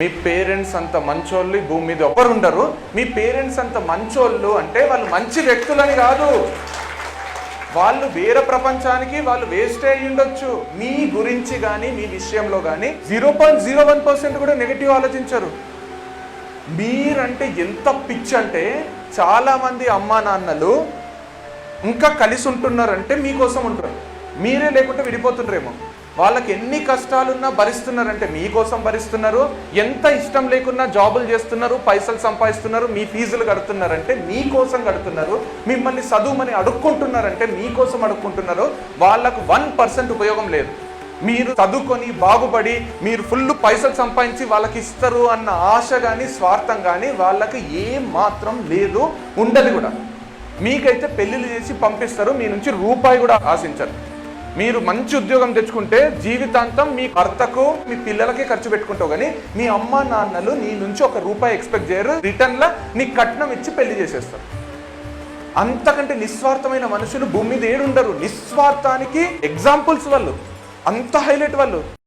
మీ parents అంత మంచోళ్ళు ఈ భూమి మీద ఎవరు ఉండరు. మీ పేరెంట్స్ అంత మంచోళ్ళు అంటే వాళ్ళు మంచి వ్యక్తులని కాదు. వాళ్ళు వేరే ప్రపంచానికి వాళ్ళు వేస్ట్ అయ్యి ఉండొచ్చు. మీ గురించి కానీ మీ విషయంలో కానీ zero point zero one percent కూడా నెగిటివ్ ఆలోచించరు. మీరంటే ఎంత పిచ్ అంటే చాలా మంది అమ్మా నాన్నలు ఇంకా కలిసి ఉంటున్నారంటే మీకోసం ఉంటారు. మీరే లేకుంటే విడిపోతుండ్రేమో. వాళ్ళకి ఎన్ని కష్టాలున్నా భరిస్తున్నారంటే మీకోసం భరిస్తున్నారు. ఎంత ఇష్టం లేకున్నా జాబులు చేస్తున్నారు పైసలు సంపాదిస్తున్నారు మీ ఫీజులు కడుతున్నారంటే మీకోసం కడుతున్నారు. మిమ్మల్ని చదువుమని అడుక్కుంటున్నారంటే మీకోసం అడుక్కుంటున్నారు. వాళ్ళకు వన్ పర్సెంట్ ఉపయోగం లేదు. మీరు చదువుకొని బాగుపడి మీరు ఫుల్ పైసలు సంపాదించి వాళ్ళకి ఇస్తారు అన్న ఆశ కానీ స్వార్థం కానీ వాళ్ళకి ఏం మాత్రం లేదు. ఉండదు కూడా. మీకైతే పెళ్ళిళ్ళు చేసి పంపిస్తారు మీ నుంచి రూపాయి కూడా ఆశించరు. మీరు మంచి ఉద్యోగం తెచ్చుకుంటే జీవితాంతం మీ భర్తకు మీ పిల్లలకే ఖర్చు పెట్టుకుంటావు కానీ మీ అమ్మ నాన్నలు నీ నుంచి ఒక రూపాయి ఎక్స్పెక్ట్ చేయరు. రిటర్న్లో నీ కట్నం ఇచ్చి పెళ్ళి చేసేస్తారు. అంతకంటే నిస్వార్థమైన మనుషులు భూమి మీద ఏడుండరు. నిస్వార్థానికి ఎగ్జాంపుల్స్ వాళ్ళు. అంత హైలైట్ వాళ్ళు.